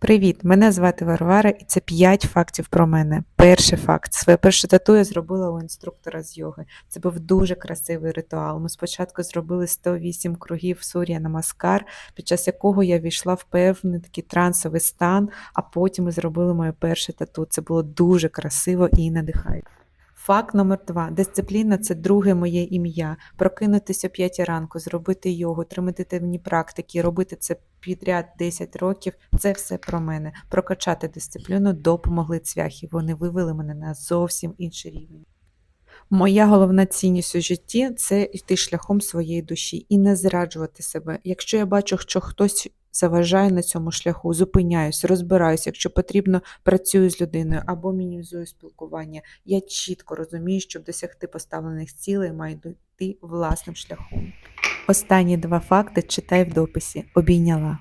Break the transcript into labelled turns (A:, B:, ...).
A: Привіт! Мене звати Варвара, і це 5 фактів про мене. Перший факт: своє перше тату я зробила у інструктора з йоги. Це був дуже красивий ритуал. Ми спочатку зробили 108 кругів Сур'я Намаскар, під час якого я війшла в певний такий трансовий стан, а потім ми зробили моє перше тату. Це було дуже красиво і надихає. Факт номер два. Дисципліна це друге моє ім'я. Прокинутися о 5 ранку, зробити йогу, три медитивні практики, робити це підряд 10 років. Це все про мене. Прокачати дисципліну допомогли цвяхи. Вони вивели мене на зовсім інший рівень. Моя головна цінність у житті це йти шляхом своєї душі і не зраджувати себе. Якщо я бачу, що хтось заважає на цьому шляху, зупиняюсь, розбираюсь, якщо потрібно, працюю з людиною або мінімізую спілкування. Я чітко розумію, щоб досягти поставлених цілей, маю йти власним шляхом. Останні два факти читай в дописі. Обійняла.